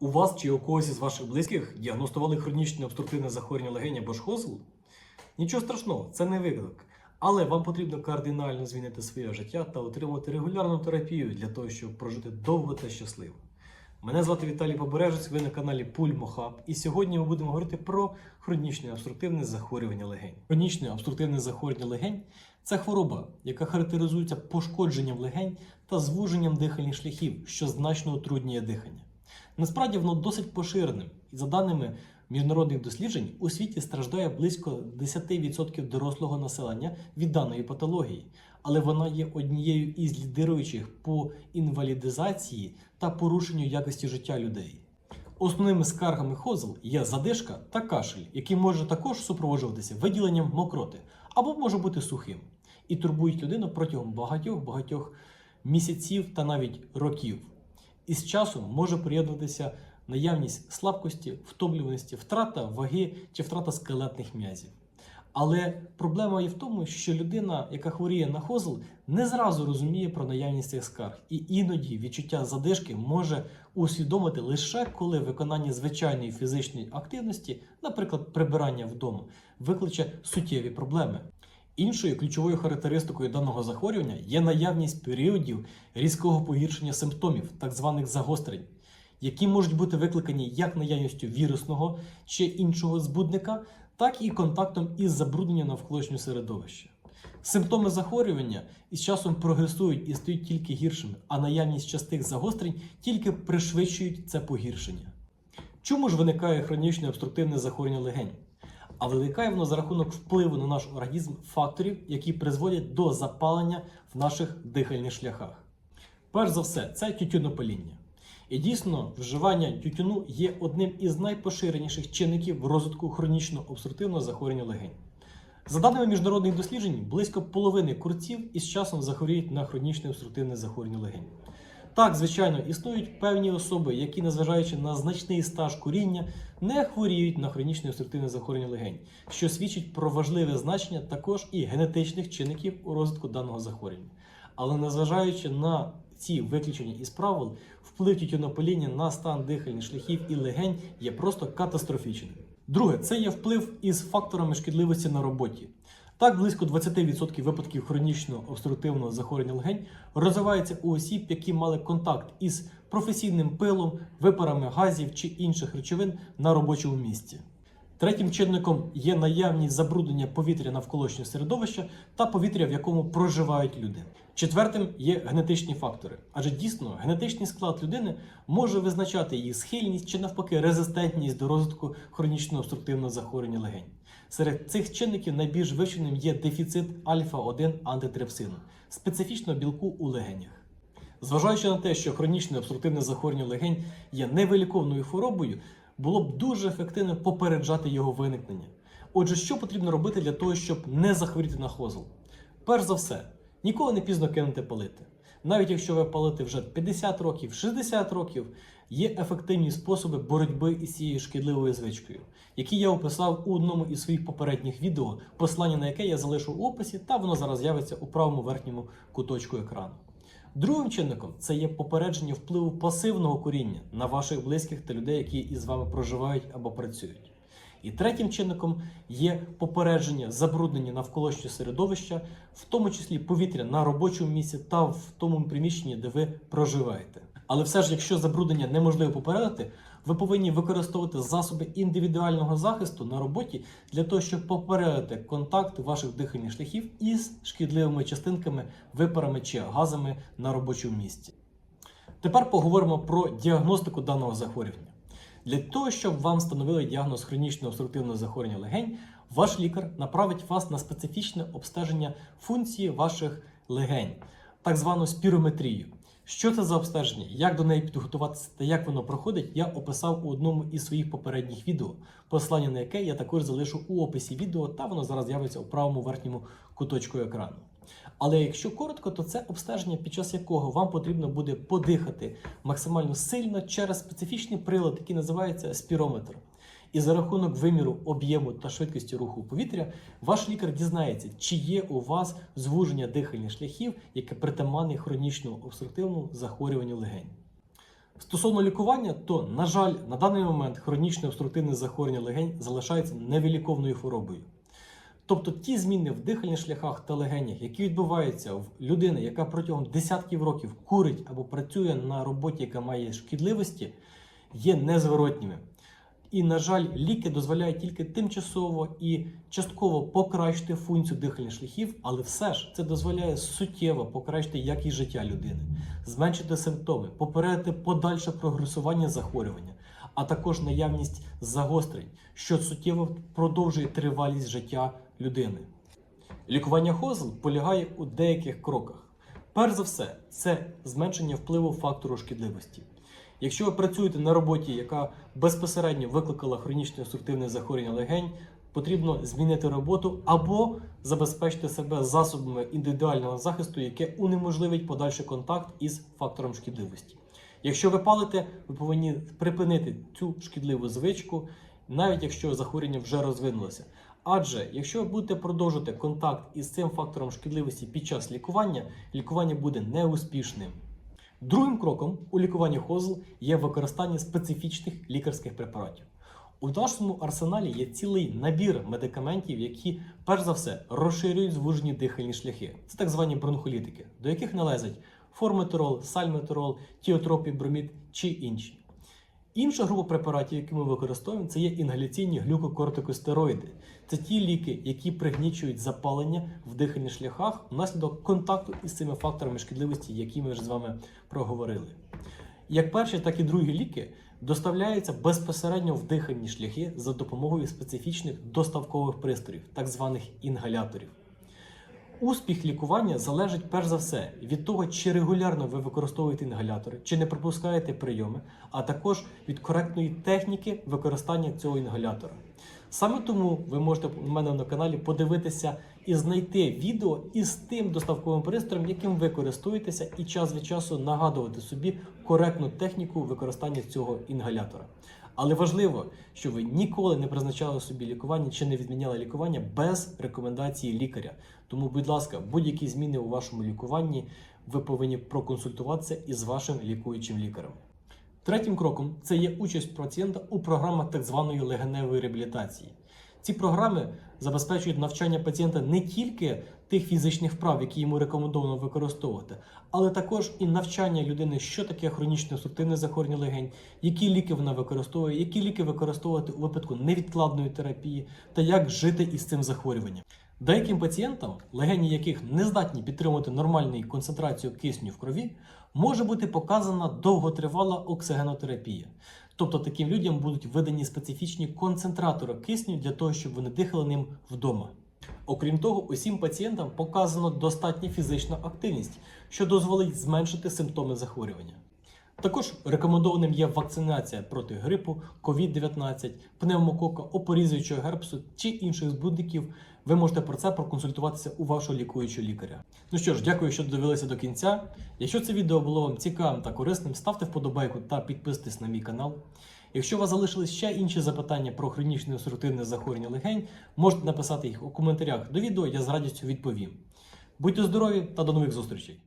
У вас чи у когось із ваших близьких діагностували хронічне обструктивне захворювання легень або ж? Нічого страшного, це не виклик. Але вам потрібно кардинально змінити своє життя та отримувати регулярну терапію для того, щоб прожити довго та щасливо. Мене звати Віталій Побережець, ви на каналі Пульмохаб, і сьогодні ми будемо говорити про хронічне обструктивне захворювання легень. Хронічне обструктивне захворювання легень це хвороба, яка характеризується пошкодженням легень та звуженням дихальних шляхів, що значно утруднює дихання. Насправді воно досить поширеним, і за даними міжнародних досліджень, у світі страждає близько 10% дорослого населення від даної патології, але вона є однією із лідируючих по інвалідизації та порушенню якості життя людей. Основними скаргами хозл є задишка та кашель, який може також супроводжуватися виділенням мокроти або може бути сухим, і турбують людину протягом багатьох-багатьох місяців та навіть років. І з часом може приєднуватися наявність слабкості, втомлюваності, втрата ваги чи втрата скелетних м'язів. Але проблема є в тому, що людина, яка хворіє на хозл, не зразу розуміє про наявність цих скарг, і іноді відчуття задишки може усвідомити лише коли виконання звичайної фізичної активності, наприклад, прибирання вдома, викличе суттєві проблеми. Іншою ключовою характеристикою даного захворювання є наявність періодів різкого погіршення симптомів, так званих загострень, які можуть бути викликані як наявністю вірусного чи іншого збудника, так і контактом із забрудненням навколишнього середовища. Симптоми захворювання із часом прогресують і стають тільки гіршими, а наявність частих загострень тільки пришвидшують це погіршення. Чому ж виникає хронічне обструктивне захворювання легень? А виникає воно за рахунок впливу на наш організм факторів, які призводять до запалення в наших дихальних шляхах. Перш за все, це тютюнопаління. І дійсно, вживання тютюну є одним із найпоширеніших чинників розвитку хронічного обструктивного захворювання легень. За даними міжнародних досліджень, близько половини курців із часом захворіють на хронічне обструктивне захворювання легень. Так, звичайно, існують певні особи, які, незважаючи на значний стаж куріння, не хворіють на хронічне обструктивне захворювання легень, що свідчить про важливе значення також і генетичних чинників у розвитку даного захворювання. Але незважаючи на ці виключення із правил, вплив тютюнопаління на стан дихальних шляхів і легень є просто катастрофічним. Друге, це є вплив із факторами шкідливості на роботі. Так, близько 20% випадків хронічного обструктивного захворювання легень розвивається у осіб, які мали контакт із професійним пилом, випарами газів чи інших речовин на робочому місці. Третім чинником є наявність забруднення повітря навколишнього середовища та повітря, в якому проживають люди. Четвертим є генетичні фактори, адже дійсно генетичний склад людини може визначати її схильність чи навпаки резистентність до розвитку хронічного обструктивного захворювання легень. Серед цих чинників найбільш вивченим є дефіцит альфа-1 антитрипсину, специфічного білку у легенях. Зважаючи на те, що хронічне обструктивне захворювання легень є невиліковною хворобою, було б дуже ефективно попереджати його виникнення. Отже, що потрібно робити для того, щоб не захворіти на хозл? Перш за все, ніколи не пізно кинути палити. Навіть якщо ви палите вже 50 років, 60 років, є ефективні способи боротьби із цією шкідливою звичкою, які я описав у одному із своїх попередніх відео, послання на яке я залишу в описі, та воно зараз з'явиться у правому верхньому куточку екрану. Другим чинником це є попередження впливу пасивного куріння на ваших близьких та людей, які із вами проживають або працюють. І третім чинником є попередження забруднення навколишнього середовища, в тому числі повітря на робочому місці та в тому приміщенні, де ви проживаєте. Але все ж, якщо забруднення неможливо попередити, ви повинні використовувати засоби індивідуального захисту на роботі для того, щоб попередити контакт ваших дихальних шляхів із шкідливими частинками, випарами чи газами на робочому місці. Тепер поговоримо про діагностику даного захворювання. Для того, щоб вам встановили діагноз хронічного обструктивного захворювання легень, ваш лікар направить вас на специфічне обстеження функції ваших легень, так звану спірометрію. Що це за обстеження, як до неї підготуватися та як воно проходить, я описав у одному із своїх попередніх відео, посилання на яке я також залишу у описі відео, та воно зараз з'явиться у правому верхньому куточку екрану. Але якщо коротко, то це обстеження, під час якого вам потрібно буде подихати максимально сильно через специфічний прилад, який називається спірометр. І за рахунок виміру об'єму та швидкості руху повітря, ваш лікар дізнається, чи є у вас звуження дихальних шляхів, яке притаманне хронічному обструктивному захворюванню легень. Стосовно лікування, то, на жаль, на даний момент хронічне обструктивне захворювання легень залишається невиліковною хворобою. Тобто ті зміни в дихальних шляхах та легенях, які відбуваються в людини, яка протягом десятків років курить або працює на роботі, яка має шкідливості, є незворотніми. І, на жаль, ліки дозволяють тільки тимчасово і частково покращити функцію дихальних шляхів, але все ж це дозволяє суттєво покращити якість життя людини, зменшити симптоми, попередити подальше прогресування захворювання, а також наявність загострень, що суттєво продовжує тривалість життя людини. Лікування хозл полягає у деяких кроках. Перш за все, це зменшення впливу фактору шкідливості. Якщо ви працюєте на роботі, яка безпосередньо викликала хронічне обструктивне захворювання легень, потрібно змінити роботу або забезпечити себе засобами індивідуального захисту, яке унеможливить подальший контакт із фактором шкідливості. Якщо ви палите, ви повинні припинити цю шкідливу звичку, навіть якщо захворювання вже розвинулося. Адже якщо ви будете продовжувати контакт із цим фактором шкідливості під час лікування, лікування буде неуспішним. Другим кроком у лікуванні хозл є використання специфічних лікарських препаратів. У нашому арсеналі є цілий набір медикаментів, які, перш за все, розширюють звужені дихальні шляхи. Це так звані бронхолітики, до яких належать форметерол, сальметерол, тіотропібромід чи інші. Інша група препаратів, які ми використовуємо, це є інгаляційні глюкокортикостероїди. Це ті ліки, які пригнічують запалення в дихальних шляхах внаслідок контакту із цими факторами шкідливості, які ми вже з вами проговорили. Як перші, так і другі ліки доставляються безпосередньо в дихальні шляхи за допомогою специфічних доставкових пристроїв, так званих інгаляторів. Успіх лікування залежить перш за все від того, чи регулярно ви використовуєте інгалятори, чи не пропускаєте прийоми, а також від коректної техніки використання цього інгалятора. Саме тому ви можете у мене на каналі подивитися і знайти відео із тим доставковим пристроєм, яким ви користуєтеся, і час від часу нагадувати собі коректну техніку використання цього інгалятора. Але важливо, що ви ніколи не призначали собі лікування чи не відміняли лікування без рекомендації лікаря. Тому, будь ласка, будь-які зміни у вашому лікуванні ви повинні проконсультуватися із вашим лікуючим лікарем. Третім кроком це є участь пацієнта у програмах так званої легеневої реабілітації. Ці програми забезпечують навчання пацієнта не тільки тих фізичних вправ, які йому рекомендовано використовувати, але також і навчання людини, що таке хронічне обструктивне захворювання легень, які ліки вона використовує, які ліки використовувати у випадку невідкладної терапії та як жити із цим захворюванням. Деяким пацієнтам, легені яких не здатні підтримувати нормальну концентрацію кисню в крові, може бути показана довготривала оксигенотерапія. Тобто таким людям будуть видані специфічні концентратори кисню для того, щоб вони дихали ним вдома. Окрім того, усім пацієнтам показано достатня фізична активність, що дозволить зменшити симптоми захворювання. Також рекомендованим є вакцинація проти грипу, COVID-19, пневмокока, опорізуючого герпсу чи інших збудників. Ви можете про це проконсультуватися у вашого лікуючого лікаря. Ну що ж, дякую, що додивилися до кінця. Якщо це відео було вам цікавим та корисним, ставте вподобайку та підписуйтесь на мій канал. Якщо у вас залишились ще інші запитання про хронічне обструктивне захворювання легень, можете написати їх у коментарях до відео, я з радістю відповім. Будьте здорові та до нових зустрічей!